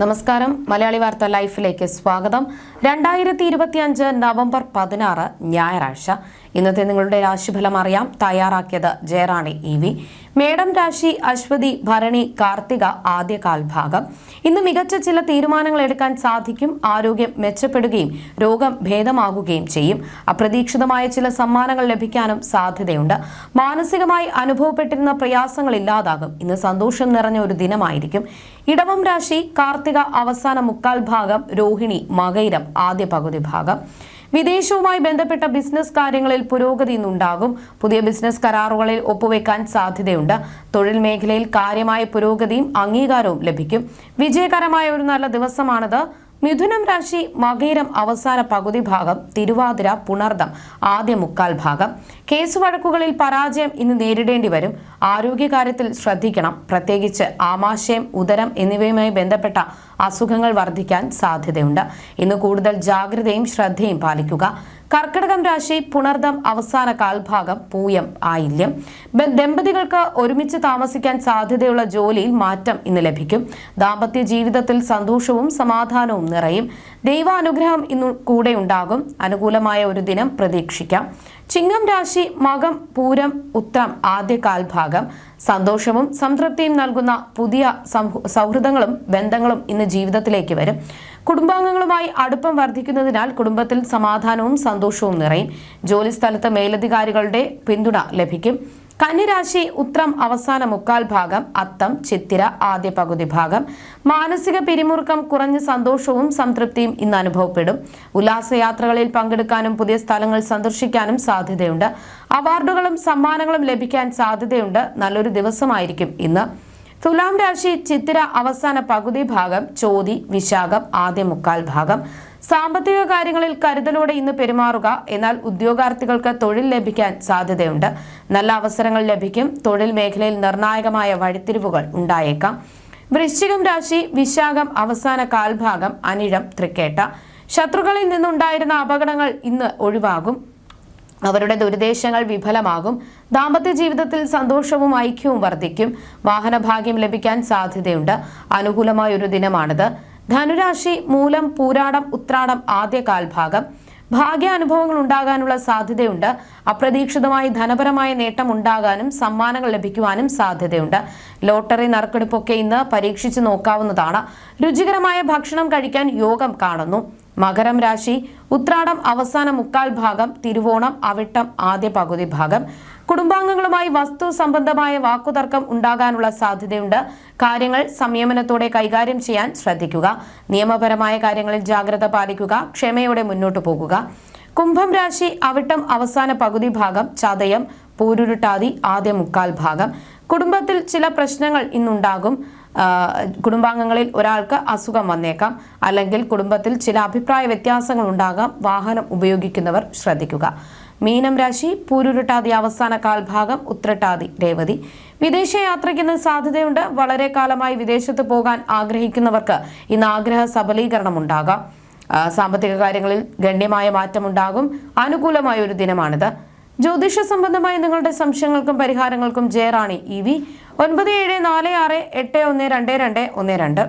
നമസ്കാരം. മലയാളി വാർത്ത ലൈഫിലേക്ക് സ്വാഗതം. രണ്ടായിരത്തി ഇരുപത്തിയഞ്ച് നവംബർ പതിനാറ് ഞായറാഴ്ച. ഇന്നത്തെ നിങ്ങളുടെ രാശിഫലം അറിയാം. തയ്യാറാക്കിയത് ജയറാണി ഇ വി. മേടം രാശി അശ്വതി ഭരണി കാർത്തിക ആദ്യ കാൽഭാഗം ഇന്ന് മികച്ച ചില തീരുമാനങ്ങൾ എടുക്കാൻ സാധിക്കും. ആരോഗ്യം മെച്ചപ്പെടുകയും രോഗം ഭേദമാകുകയും ചെയ്യും. അപ്രതീക്ഷിതമായ ചില സമ്മാനങ്ങൾ ലഭിക്കാനും സാധ്യതയുണ്ട്. മാനസികമായി അനുഭവപ്പെട്ടിരുന്ന പ്രയാസങ്ങൾ ഇല്ലാതാകും. ഇന്ന് സന്തോഷം നിറഞ്ഞ ഒരു ദിനമായിരിക്കും. ഇടവം രാശി കാർത്തിക അവസാന മുക്കാൽ ഭാഗം രോഹിണി മകൈരം ആദ്യ പകുതി ഭാഗം. വിദേശവുമായി ബന്ധപ്പെട്ട ബിസിനസ് കാര്യങ്ങളിൽ പുരോഗതി ഇന്നുണ്ടാകും. പുതിയ ബിസിനസ് കരാറുകളിൽ ഒപ്പുവെക്കാൻ സാധ്യതയുണ്ട്. തൊഴിൽ മേഖലയിൽ കാര്യമായ പുരോഗതിയും അംഗീകാരവും ലഭിക്കും. വിജയകരമായ ഒരു നല്ല ദിവസമാണിത്. മിഥുനം രാശി മകീരം അവസാന പകുതി ഭാഗം തിരുവാതിര പുണർദം ആദ്യ മുക്കാൽ ഭാഗം. കേസ് വഴക്കുകളിൽ പരാജയം ഇന്ന് നേരിടേണ്ടി വരും. ആരോഗ്യകാര്യത്തിൽ ശ്രദ്ധിക്കണം. പ്രത്യേകിച്ച് ആമാശയം ഉദരം എന്നിവയുമായി ബന്ധപ്പെട്ട അസുഖങ്ങൾ വർദ്ധിക്കാൻ സാധ്യതയുണ്ട്. ഇന്ന് കൂടുതൽ ജാഗ്രതയും ശ്രദ്ധയും പാലിക്കുക. കർക്കിടകം രാശി പുണർദം അവസാന കാൽഭാഗം പൂയം ആയില്യം. ദമ്പതികൾക്ക് ഒരുമിച്ച് താമസിക്കാൻ സാധ്യതയുള്ള ജോലിയിൽ മാറ്റം ഇന്ന് ലഭിക്കും. ദാമ്പത്യ ജീവിതത്തിൽ സന്തോഷവും സമാധാനവും നിറയും. ദൈവാനുഗ്രഹം ഇന്ന് കൂടെ ഉണ്ടാകും. അനുകൂലമായ ഒരു ദിനം പ്രതീക്ഷിക്കാം. ചിങ്ങം രാശി മകം പൂരം ഉത്രം ആദ്യ കാൽഭാഗം. സന്തോഷവും സംതൃപ്തിയും നൽകുന്ന പുതിയ സൗഹൃദങ്ങളും ബന്ധങ്ങളും ഇന്ന് ജീവിതത്തിലേക്ക് വരും. കുടുംബാംഗങ്ങളുമായി അടുപ്പം വർദ്ധിക്കുന്നതിനാൽ കുടുംബത്തിൽ സമാധാനവും സന്തോഷവും നിറയും. ജോലിസ്ഥലത്ത് മേലധികാരികളുടെ പിന്തുണ ലഭിക്കും. കന്നിരാശി ഉത്രം അവസാന മുക്കാൽ ഭാഗം അത്തം ചിത്തിര ആദ്യ പകുതി ഭാഗം. മാനസിക പിരിമുറുക്കം കുറഞ്ഞ സന്തോഷവും സംതൃപ്തിയും ഇന്ന് അനുഭവപ്പെടും. ഉല്ലാസയാത്രകളിൽ പങ്കെടുക്കാനും പുതിയ സ്ഥലങ്ങൾ സന്ദർശിക്കാനും സാധ്യതയുണ്ട്. അവാർഡുകളും സമ്മാനങ്ങളും ലഭിക്കാൻ സാധ്യതയുണ്ട്. നല്ലൊരു ദിവസമായിരിക്കും ഇന്ന്. തുലാം രാശി ചിത്തിര അവസാന പകുതി ഭാഗം ചോതി വിശാഖം ആദ്യ മുക്കാൽ ഭാഗം. സാമ്പത്തിക കാര്യങ്ങളിൽ കരുതലോടെ ഇന്ന് പെരുമാറുക എന്നാൽ ഉദ്യോഗാർത്ഥികൾക്ക് തൊഴിൽ ലഭിക്കാൻ സാധ്യതയുണ്ട്. നല്ല അവസരങ്ങൾ ലഭിക്കും തൊഴിൽ മേഖലയിൽ നിർണായകമായ വഴിത്തിരിവുകൾ ഉണ്ടായേക്കാം. വൃശ്ചികം രാശി വിശാഖം അവസാന കാൽഭാഗം അനിഴം തൃക്കേട്ട. ശത്രുക്കളിൽ നിന്നുണ്ടായിരുന്ന അപകടങ്ങൾ ഇന്ന് ഒഴിവാകും. അവരുടെ ദുരുദ്ദേശങ്ങൾ വിഫലമാകും ദാമ്പത്യ ജീവിതത്തിൽ സന്തോഷവും ഐക്യവും വർദ്ധിക്കും വാഹനഭാഗ്യം ലഭിക്കാൻ സാധ്യതയുണ്ട്. അനുകൂലമായ ഒരു ദിനമാണിത്. ധനുരാശി മൂലം പൂരാടം ഉത്രാടം ആദ്യ കാൽഭാഗം ഭാഗ്യാനുഭവങ്ങൾ ഉണ്ടാകാനുള്ള സാധ്യതയുണ്ട്. അപ്രതീക്ഷിതമായി ധനപരമായ നേട്ടം ഉണ്ടാകാനും സമ്മാനങ്ങൾ ലഭിക്കുവാനും സാധ്യതയുണ്ട്. ലോട്ടറി നറുക്കെടുപ്പൊക്കെ ഇന്ന് പരീക്ഷിച്ചു നോക്കാവുന്നതാണ്. രുചികരമായ ഭക്ഷണം കഴിക്കാൻ യോഗം കാണുന്നു. മകരം രാശി ഉത്രാടം അവസാന മുക്കാൽ ഭാഗം തിരുവോണം അവിട്ടം ആദ്യ പകുതി ഭാഗം. കുടുംബാംഗങ്ങളുമായി വസ്തു സംബന്ധമായ വാക്കുതർക്കം ഉണ്ടാകാനുള്ള സാധ്യതയുണ്ട്. കാര്യങ്ങൾ സംയമനത്തോടെ കൈകാര്യം ചെയ്യാൻ ശ്രദ്ധിക്കുക. നിയമപരമായ കാര്യങ്ങളിൽ ജാഗ്രത പാലിക്കുക. ക്ഷമയോടെ മുന്നോട്ടു പോകുക. കുംഭം രാശി അവിട്ടം അവസാന പകുതി ഭാഗം ചതയം പൂരുരുട്ടാതി ആദ്യ മുക്കാൽ ഭാഗം. കുടുംബത്തിൽ ചില പ്രശ്നങ്ങൾ ഇന്നുണ്ടാകും. കുടുംബാംഗങ്ങളിൽ ഒരാൾക്ക് അസുഖം വന്നേക്കാം. അല്ലെങ്കിൽ കുടുംബത്തിൽ ചില അഭിപ്രായ വ്യത്യാസങ്ങൾ ഉണ്ടാകാം. വാഹനം ഉപയോഗിക്കുന്നവർ ശ്രദ്ധിക്കുക. മീനം രാശി പൂരുരുട്ടാതി അവസാന കാൽഭാഗം ഉത്രട്ടാതി രേവതി. വിദേശയാത്രയ്ക്ക് ഇന്ന് സാധ്യതയുണ്ട്. വളരെ കാലമായി വിദേശത്ത് പോകാൻ ആഗ്രഹിക്കുന്നവർക്ക് ഇന്ന് ആഗ്രഹ സബലീകരണം ഉണ്ടാകാം. സാമ്പത്തിക കാര്യങ്ങളിൽ ഗണ്യമായ മാറ്റമുണ്ടാകും. അനുകൂലമായ ഒരു ദിനമാണിത്. ജ്യോതിഷ സംബന്ധമായ നിങ്ങളുടെ സംശയങ്ങൾക്കും പരിഹാരങ്ങൾക്കും ജയറാണി ഇ വി. ഒൻപത് ഏഴ് നാല് ആറ് എട്ട് ഒന്ന് രണ്ട് രണ്ട് ഒന്ന് രണ്ട്.